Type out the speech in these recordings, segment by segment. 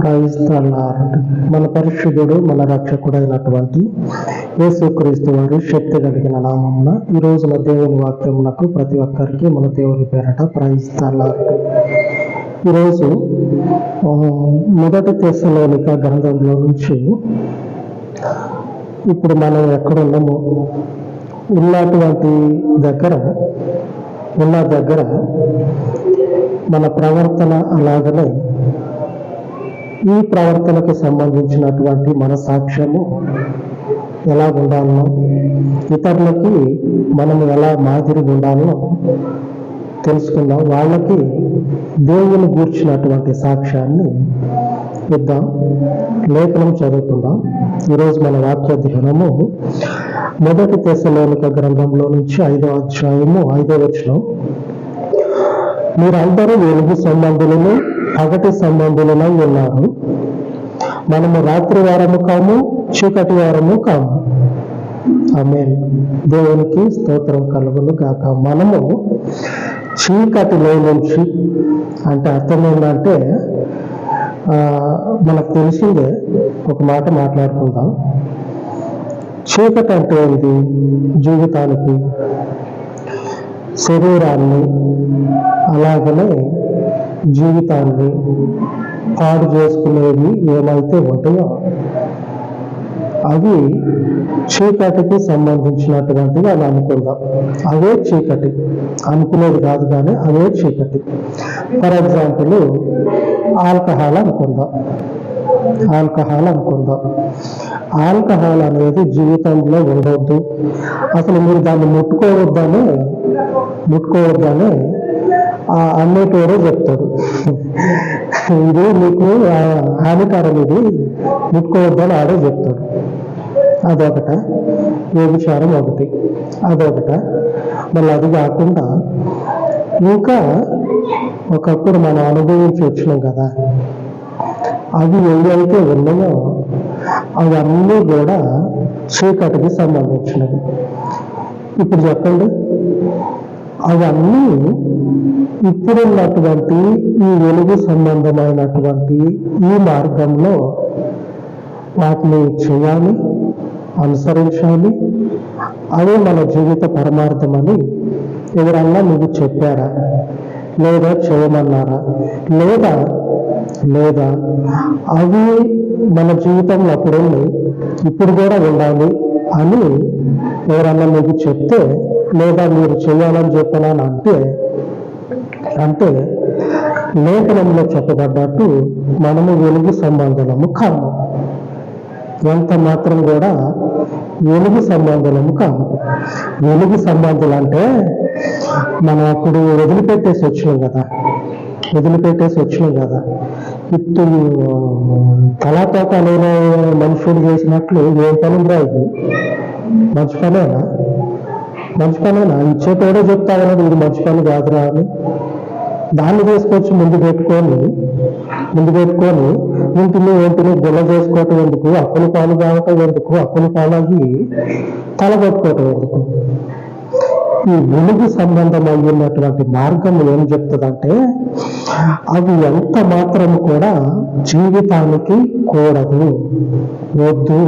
Praise మన పరిశుద్ధుడు మన రక్షకుడైనటువంటి యేసుక్రీస్తు వారి శక్తి కలిగిన నామమున ఈ రోజున దేవుని వాక్యమునకు ప్రతి ఒక్కరికి మన దేవుని పేరట ప్రయిస్తున్నారు ఈరోజు మొదటి తెశలోనిక గ్రంథంలో నుంచి ఇప్పుడు మనం ఎక్కడున్నాము ఉన్నటువంటి దగ్గర ఉన్న దగ్గర మన ప్రవర్తన అలాగనే ఈ ప్రవర్తనకు సంబంధించినటువంటి మన సాక్ష్యము ఎలా ఉండాలో ఇతరులకి మనం ఎలా మాదిరి ఉండాలనో తెలుసుకుందాం. వాళ్ళకి దేవుని గూర్చినటువంటి సాక్ష్యాన్ని ఇద్దాం. లేఖనం చదువుకుందాం. ఈరోజు మన వాక్యాధ్యయనము మొదటి తెశలోనిక గ్రంథంలో నుంచి ఐదో అధ్యాయము ఐదో వచనం. మీరందరూ వెలుగు సంబంధులను పగటి సంబంధులనై ఉన్నారు. మనము రాత్రి వారము కాము చీకటి వారము కాము. ఆమె దేవునికి స్తోత్రం కలుగును కాక మనము చీకటిలో నుంచి అంటే అర్థం ఏంటంటే మనకు తెలిసిందే ఒక మాట మాట్లాడుకుందాం. చీకటి అంటే ఏంటి జీవితానికి శరీరాన్ని అలాగనే జీవితాన్ని పాడు చేసుకునేవి ఏమైతే ఉంటాయో అవి చీకటికి సంబంధించినటువంటివి అని అనుకుందాం. అవే చీకటి. అనుకునేది కాదు కానీ అవే చీకటి. ఫర్ ఎగ్జాంపుల్ ఆల్కహాల్ అనుకుందాం. ఆల్కహాల్ అనుకుందాం. ఆల్కహాల్ అనేది జీవితంలో ఉండవద్దు అసలు మీరు దాన్ని ముట్టుకోవద్దని ముట్టుకోవద్దని ఆ పేరే చెప్తాడు. ఇది మీకు హానికరం ఇది. ముట్టుకోవద్దని ఆడే చెప్తాడు. అదొకట. వ్యభిచారం ఒకటి. అదొకట. మళ్ళీ అది కాకుండా ఇంకా ఒకప్పుడు మనం అనుభవించి వచ్చినాం కదా. అవి ఏవైతే ఉన్నాయో అవన్నీ కూడా చీకటికి సంబంధించినవి. ఇప్పుడు చెప్పండి. అవన్నీ ఇప్పుడున్నటువంటి ఈ వెలుగు సంబంధమైనటువంటి ఈ మార్గంలో వాటిని చేయాలి అనుసరించాలి. అదే మన జీవిత పరమార్థమని ఎవరన్నా నువ్వు చెప్పారా? లేదా చేయమన్నారా? లేదా లేదా అవి మన జీవితంలో అప్పుడు ఇప్పుడు కూడా ఉండాలి అని ఎవరన్నా మీకు చెప్తే లేదా మీరు చేయాలని చెప్పనా అంటే అంటే లేఖనంలో చెప్పబడ్డట్టు మనము వెలుగు సంబంధులము కాము. ఎంత మాత్రం కూడా వెలుగు సంబంధులము కాము. వెలుగు సంబంధులు అంటే మనం అప్పుడు వదిలిపెట్టేసి వచ్చినాం కదా. వదిలిపెట్టేసి వచ్చినాం కదా. ఇప్పుడు తలాతోక మనుషులు చేసినట్లు ఏం పని రాదు మంచి పనేనా? మంచి పనేనా? ఇచ్చేటోడే చెప్తా ఇది మంచి పని కాదురా అని? దాన్ని తీసుకొచ్చి ముందు పెట్టుకొని ముందు పెట్టుకొని ఇంటిని ఒంటిని గుల్ల చేసుకోవటం ఎందుకు? అప్పులు పాలు కావటం ఎందుకు? అప్పులు పాలకి తలగొట్టుకోవటం ఎందుకు? ఈ వెలుగు సంబంధం అయ్యున్నటువంటి మార్గం ఏం చెప్తుందంటే అవి ఎంత మాత్రం కూడా జీవితానికి కూడదు. వద్దు.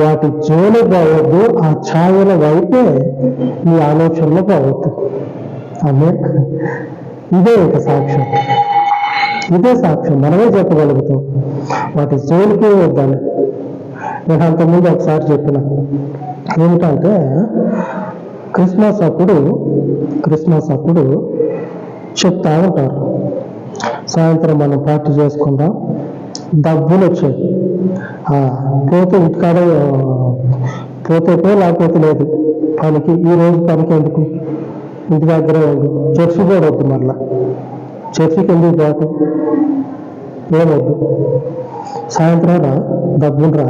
వాటి జోలు పోవద్దు. ఆ ఛాయల వైపే ఈ ఆలోచనలు పోవద్దు. ఆమె ఇదే ఒక సాక్ష్యం. ఇదే సాక్ష్యం. మనమే చెప్పగలుగుతాం. వాటి జోలికే వద్దని. నేను అంతకుముందు ఒకసారి చెప్పిన. ఏమిటంటే క్రిస్మస్ అప్పుడు క్రిస్మస్ అప్పుడు చెప్తా ఉంటారు. సాయంత్రం మనం పార్టీ చేసుకుందాం. డబ్బులు వచ్చాయి. ఆ, పోతే ఇంటికాడ పోతే పో లేకపోతే లేదు. పనికి ఈ రోజు పనికి ఎందుకు? ఇంటి దగ్గర ఉండు చర్చి కూడా వద్దు మరలా. చర్చికి ఎందుకు పోటు ఏమొద్దు? సాయంత్రం రా డబ్బులు రా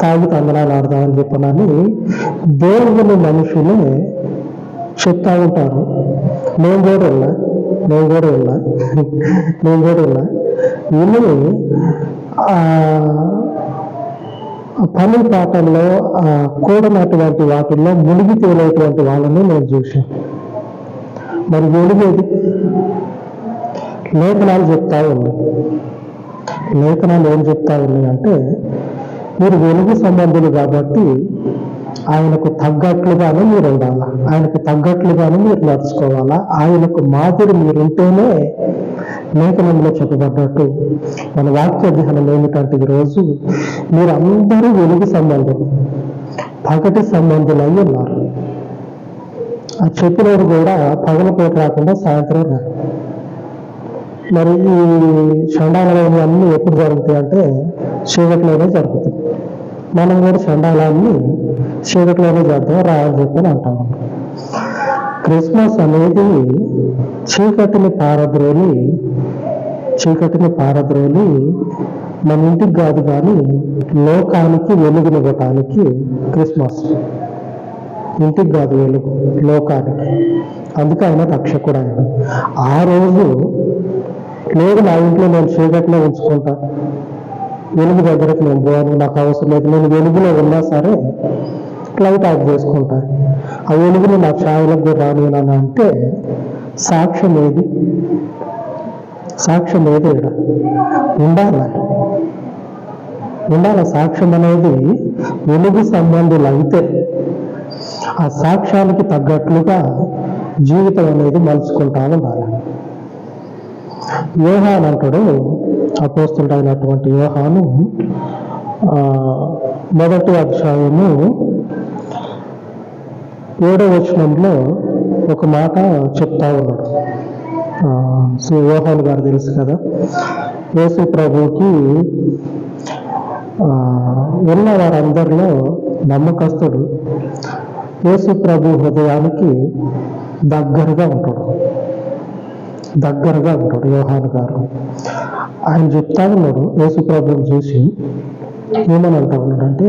తాగి తందనాలు ఆడదామని చెప్పనని దేవుని మనుషులే చెప్తా ఉంటారు. నేను కూడా ఉన్నా నేను కూడా ఉన్నా నేను కూడా ఉన్నా విని ఆ పని పాటల్లో ఆ కూడనటువంటి వాటిల్లో మునిగి తేలేటువంటి వాళ్ళని నేను చూశాను మరి వెలుగేది లేఖనాలు చెప్తా ఉన్నాయి లేఖనాలు ఏం చెప్తా ఉన్నాయంటే మీరు వెలుగు సంబంధులు కాబట్టి ఆయనకు తగ్గట్లుగానే మీరు ఉండాలా? ఆయనకు తగ్గట్లుగానే మీరు నడుచుకోవాలా? ఆయనకు మాదిరి మీరుంటేనే లేఖనంలో చెప్పబడ్డట్టు. మన వాక్య ధ్యానం ఏమిటంటే ఈరోజు మీరు అందరూ వెలుగు సంబంధులు పగటి సంబంధులు అయి ఉన్నారు. ఆ చెప్పినవారు కూడా పగలపూట రాకుండా సాయంత్రం రా మరి ఈ చండాలయం అన్నీ ఎప్పుడు జరుగుతాయి అంటే చీకట్లోనే జరుగుతాయి. మనం కూడా చండాలాన్ని చీకట్లోనే చేద్దాం రా అని చెప్పని అంటాం. క్రిస్మస్ అనేది చీకటిని పారద్రోలి చీకటిని పారద్రోలి మన ఇంటికి కాదు కానీ లోకానికి వెలుగునివ్వటానికి క్రిస్మస్. ఇంటికి కాదు వెలుగు లోకానికి. అందుకే ఆయన రక్షకుడు ఆయన ఆ రోజు లేదు నా ఇంట్లో నేను చీకట్లో ఉంచుకుంటా. వెలుగు దగ్గరకు నేను పోను నాకు అవసరం లేదు. నేను వెలుగులో ఉన్నా సరే లైట్ ఆఫ్ చేసుకుంటా. ఆ వెలుగుని నా ఛాయలకు రాను అంటే సాక్ష్యం ఏది? సాక్ష్యం ఏది ఇక్కడ? ఉండాల? ఉండాల సాక్ష్యం అనేది? వెలుగు సంబంధులు అయితే ఆ సాక్ష్యానికి తగ్గట్లుగా జీవితం అనేది మలుచుకుంటా ఉండాలి యోహాన్ అంటాడు అపోస్తుంటైనటువంటి యోహాను ఆ, మొదటి అధ్యాయము ఏడో వచనంలో ఒక మాట చెప్తా ఉన్నాడు. ఆ, శ్రీ యోహాన్ గారు తెలుసు కదా యేసు ప్రభుకి ఆ, ఉన్న వారందరిలో నమ్మకస్తుడు యేసు ప్రభు హృదయానికి దగ్గరగా ఉంటాడు. దగ్గరగా ఉంటాడు యోహాన్ గారు. ఆయన చెప్తా ఉన్నాడు యేసు ప్రభుని చూసి ఏమని అంటా ఉన్నాడంటే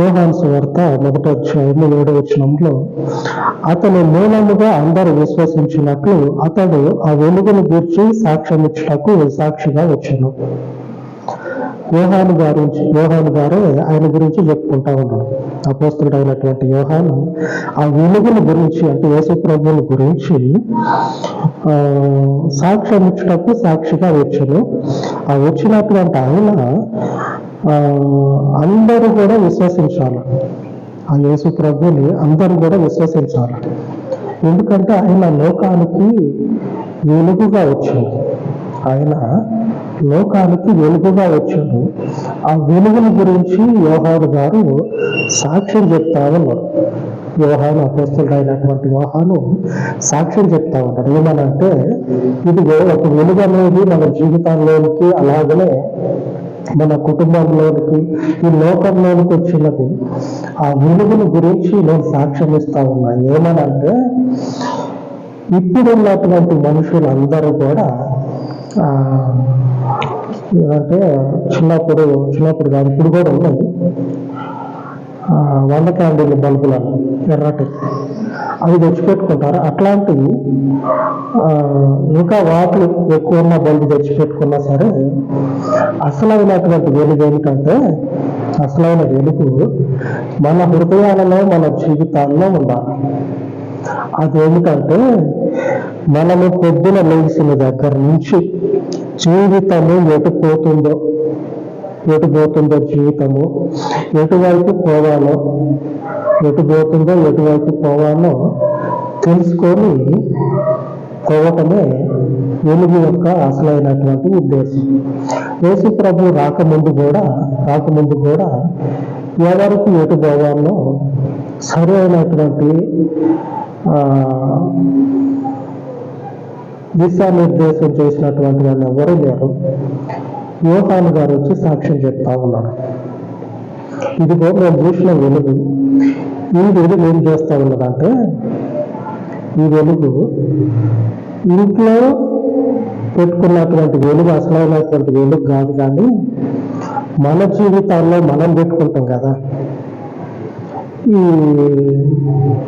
యోహాన్ సువార్త మొదటి అధ్యాయము ఏడో వచ్చినంలో అతను మూలముగా అందరూ విశ్వసించినట్లు అతడు ఆ వెలుగును గూర్చి సాక్ష్యం ఇచ్చుటకు సాక్షిగా వచ్చాను. యోహాను గారి యోహాను గారే ఆయన గురించి చెప్పుకుంటా ఉన్నాడు అపోస్తుడు అయినటువంటి యోహాను ఆ వెలుగుల గురించి అంటే యేసు ప్రభువుల గురించి ఆ, సాక్ష్యం ఇచ్చినప్పుడు సాక్షిగా వచ్చాను ఆ వచ్చినటువంటి ఆయన ఆ, అందరూ కూడా విశ్వసించాలి. ఆ యేసు ప్రభుని అందరూ కూడా విశ్వసించాలి. ఎందుకంటే ఆయన లోకానికి వెలుగుగా వచ్చింది ఆయన లోకానికి వెలుగుగా వచ్చాడు ఆ వెలుగుల గురించి యోహాను గారు సాక్ష్యం చెప్తా ఉన్నారు యోహాను అపోస్తుడు అయినటువంటి యోహాను సాక్ష్యం చెప్తా ఉన్నాడు ఏమనంటే ఇది ఒక వెలుగు అనేది మన జీవితంలోనికి అలాగనే మన కుటుంబంలోనికి ఈ లోకంలోనికి వచ్చినది. ఆ వెలుగుని గురించి నేను సాక్ష్యం ఇస్తా ఉన్నా. ఏమనంటే ఇప్పుడున్నటువంటి మనుషులందరూ కూడా ఏదంటే చిన్నప్పుడు చిన్నప్పుడు కాదు ఇప్పుడు కూడా ఉన్నాయి. ఆ, వంద క్యాండిల్ బల్బుల ఎర్రటి. అవి తెచ్చిపెట్టుకుంటారు. అట్లాంటివి ఆ, ఇంకా వాటిలు ఎక్కువ ఉన్న బల్బు తెచ్చిపెట్టుకున్నా సరే అసలైనటువంటి వెలుగు ఏమిటంటే అసలైన వెలుగు మన హృదయాలలో మన జీవితాల్లో ఉండాలి. అదేమిటంటే మనము పొద్దున లేచిన దగ్గర నుంచి జీవితము ఎటు పోతుందో ఎటు పోతుందో జీవితము ఎటువైపు పోవాలో ఎటు పోతుందో ఎటువైపు పోవాలో తెలుసుకొని పోవటమే వెలుగు యొక్క అసలైనటువంటి ఉద్దేశం. యేసు ప్రభు రాకముందు కూడా రాకముందు కూడా ఎవరికి ఎటు పోవాలో సరైనటువంటి దిశానిర్దేశం చేసినటువంటి వాళ్ళు ఎవరూ లేరు. యోహాను గారు వచ్చి సాక్ష్యం చెప్తా ఉన్నాడు ఇదిగో మేము చూసిన వెలుగు. ఈ వెలుగు ఏం చేస్తా ఉన్నదంటే ఈ వెలుగు ఇంట్లో పెట్టుకున్నటువంటి వెలుగు అసలైనటువంటి వెలుగు కాదు కానీ మన జీవితాల్లో మనం పెట్టుకుంటాం కదా. ఈ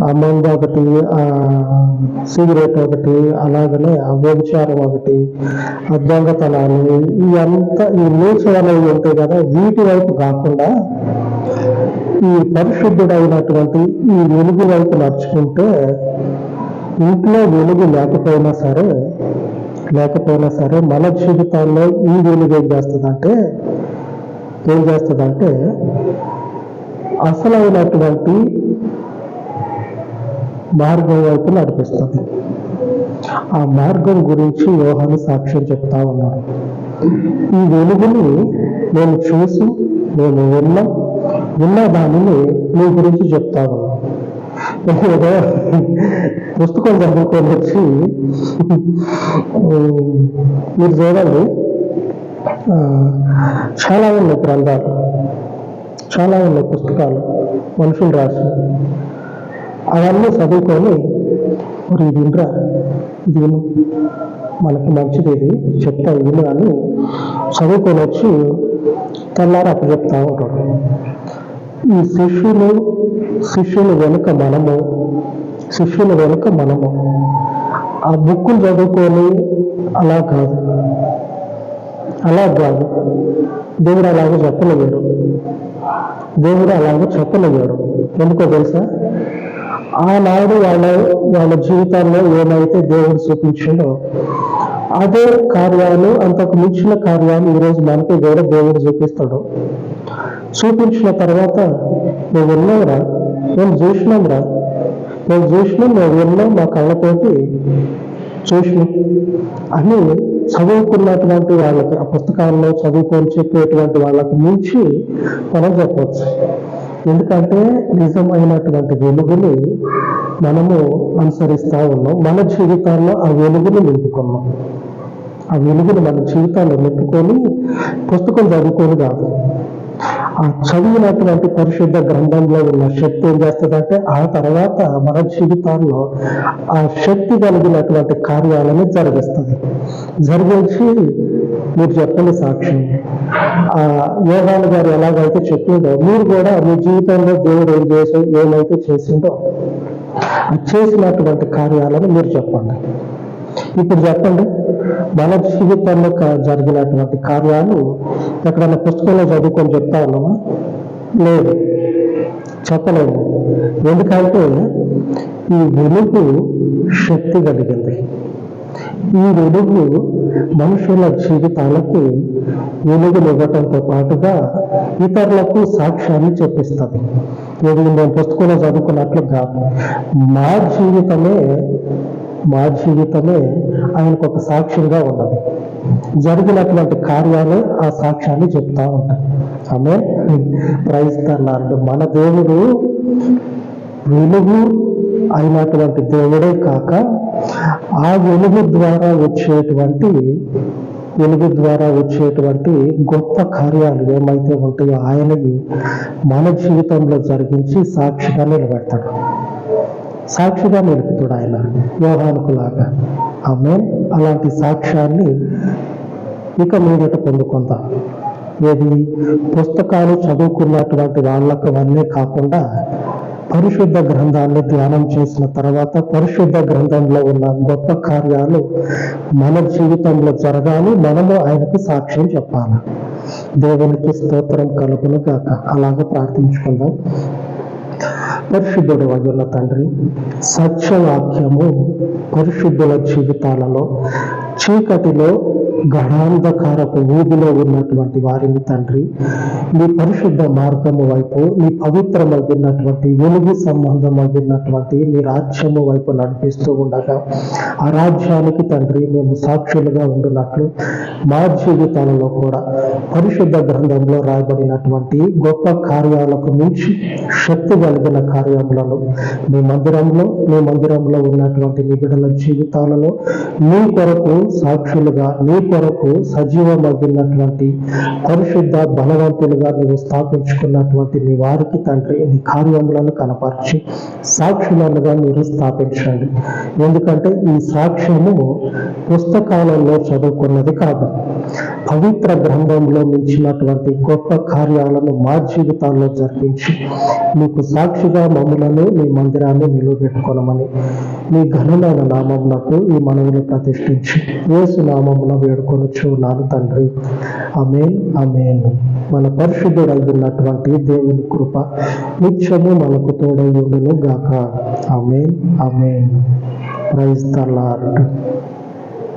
ఆ ఒకటి సిగరెట్ ఒకటి అలాగనే ఆ వ్యభిచారం ఒకటి ఆ దొంగతనాలు ఇవంతా ఈ నీచు అనేవి ఉంటాయి కదా వీటి వైపు కాకుండా ఈ పరిశుద్ధుడైనటువంటి ఈ వెలుగు వైపు నడుచుకుంటే ఇంట్లో వెలుగు లేకపోయినా సరే లేకపోయినా సరే మన జీవితాల్లో ఈ వెలుగు ఏం చేస్తుందంటే ఏం చేస్తుందంటే అసలైనటువంటి మార్గం వైపు నడిపిస్తుంది. ఆ మార్గం గురించి యోహాను సాక్ష్యం చెప్తా ఉన్నాడు. ఈ వెలుగుని నేను చూసి నేను విన్న విన్న దానిని నీ గురించి చెప్తా ఉన్నాను ఏదో పుస్తకం చదువుకొని వచ్చి మీరు చూడండి. చాలా ఉన్నాయి గ్రంథాలు. చాలా ఉన్నాయి పుస్తకాలు. మనుషులు రాసి. అవన్నీ చదువుకొని మరి వినరా? దీని మనకి మంచిది ఇది. చెప్తా విను అని చదువుకొని వచ్చి తెల్లారి అప్పుడు చెప్తా ఉంటాడు. ఈ శిష్యులు శిష్యుల వెనుక మనము శిష్యుల వెనుక మనము. ఆ బుక్కులు చదువుకొని అలా కాదు. అలా కాదు. దేవుడు అలాగే చెప్పలేడు దేవుడు అలాగే చెప్పలేడు. ఎందుకో తెలుసా? ఆనాడు వాళ్ళ వాళ్ళ జీవితాల్లో ఏమైతే దేవుడు చూపించిండో అదే కార్యాలు అంతకు మించిన కార్యాలు ఈరోజు మనకి కూడా దేవుడు చూపిస్తాడు. చూపించిన తర్వాత నువ్వు విన్నావురా మేము చూసినాంరా మేము చూసినాం మేము విన్నాం మా కళ్ళతోటి? చూసినాం? అని చదువుకున్నటువంటి వాళ్ళకి ఆ పుస్తకాల్లో చదువుకొని చెప్పేటువంటి వాళ్ళకి మించి మనం చెప్పవచ్చు ఎందుకంటే నిజమైనటువంటి వెలుగుని మనము అనుసరిస్తా ఉన్నాం. మన జీవితాల్లో ఆ వెలుగుని నింపుకున్నాం. ఆ వెలుగుని మన జీవితాల్లో నింపుకొని పుస్తకం చదువుకొని కాదు ఆ చదివినటువంటి పరిశుద్ధ గ్రంథంలో ఉన్న శక్తి ఏం చేస్తుందంటే ఆ తర్వాత మన జీవితాల్లో ఆ శక్తి కలిగినటువంటి కార్యాలను జరిగిస్తుంది. జరిగించి మీరు చెప్పండి సాక్ష్యం ఆ యోగాలు గారు ఎలాగైతే చెప్పిండో మీరు కూడా మీ జీవితంలో దేవుడు ఏం చేసి ఏమైతే చేసిండో చేసినటువంటి కార్యాలను మీరు చెప్పండి. ఇప్పుడు చెప్పండి. మన జీవితంలో క- జరిగినటువంటి కార్యాలు ఎక్కడైనా పుస్తకంలో చదువుకొని చెప్తా ఉన్నామా? లేదు. చెప్పలేము ఎందుకంటే ఈ వెలుగు శక్తి కలిగింది. ఈ వెలుగు మనుషుల జీవితాలకి వెలుగునివ్వటంతో పాటుగా ఇతరులకు సాక్ష్యాన్ని చెప్పిస్తుంది ఇది నేను పుస్తకంలో చదువుకున్నట్లు కాదు మా జీవితమే మా జీవితమే ఆయనకు ఒక సాక్ష్యంగా ఉన్నది. జరిగినటువంటి కార్యాలే ఆ సాక్ష్యాన్ని చెప్తా ఉంటాయి. ఆమె ప్రయత్నాలు మన దేవుడు వెలుగు అయినటువంటి దేవుడే కాక ఆ వెలుగు ద్వారా వచ్చేటువంటి వెలుగు ద్వారా వచ్చేటువంటి గొప్ప కార్యాలు ఏమైతే ఉంటాయో ఆయనవి మన జీవితంలో జరిగించి సాక్షిగా నిలబెడతాడు. సాక్షిగా నిలుపుతాడు ఆయన యోహానుకు లాగా ఆమె అలాంటి సాక్ష్యాన్ని ఇక మీదట పొందుకుందాం. ఏది? పుస్తకాలు చదువుకున్నటువంటి వాళ్ళకు అవన్నీ కాకుండా పరిశుద్ధ గ్రంథాన్ని ధ్యానం చేసిన తర్వాత పరిశుద్ధ గ్రంథంలో ఉన్న గొప్ప కార్యాలు మన జీవితంలో జరగాలి మనము ఆయనకు సాక్ష్యం చెప్పాలి. దేవునికి స్తోత్రం కలుగును గాక. అలాగే ప్రార్థించుకుందాం. పరిశుద్ధుడు వగిన తండ్రి సత్యవాక్యము పరిశుద్ధుల జీవితాలలో చీకటిలో గడాంధకారపు ఊబిలో ఉన్నటువంటి వారిని తండ్రి మీ పరిశుద్ధ మార్గము వైపు మీ పవిత్రమైనటువంటి వెలుగు సంబంధమైనటువంటి మీ రాజ్యము వైపు నడిపిస్తూ ఉండగా ఆ రాజ్యానికి తండ్రి మేము సాక్షులుగా ఉండున్నట్లు మా జీవితాలలో కూడా పరిశుద్ధ గ్రంథంలో రాయబడినటువంటి గొప్ప కార్యాలకు మించి శక్తి కలిగిన కార్యములను మీ మందిరంలో మీ మందిరంలో ఉన్నటువంటి నిబిడల బిడ్డల జీవితాలలో మీ కొరకు సాక్షులుగా మీ కొరకు సజీవమగినటువంటి పరిశుద్ధ బలవంతులుగా నీవు స్థాపించుకున్నటువంటి నీ వారికి తండ్రి నీ కార్యములను కనపరిచి సాక్షులనుగా మీరు స్థాపించండి. ఎందుకంటే ఈ సాక్ష్యము పుస్తకాలలో చదువుకున్నది కాదు. పవిత్ర గ్రంథంలో మించినటువంటి గొప్ప కార్యాలను మా జీవితాల్లో జరిపించి మీకు సాక్షిగా మమ్ములను మీ మందిరాన్ని నిలువబెట్టుకోనమని మీ ఘనమైన నామమునకు ఈ మనవులు ప్రతిష్ఠించి యేసు నామమున వేడుకొనొచ్చు నాను తండ్రి. అమేన్ అమేన్ మన పరిశుద్ధుడైనటువంటి దేవుని కృప నిత్యము మనకు తోడై ఉండును గాక అమేన్ అమేన్ ప్రైజ్ తల్లారు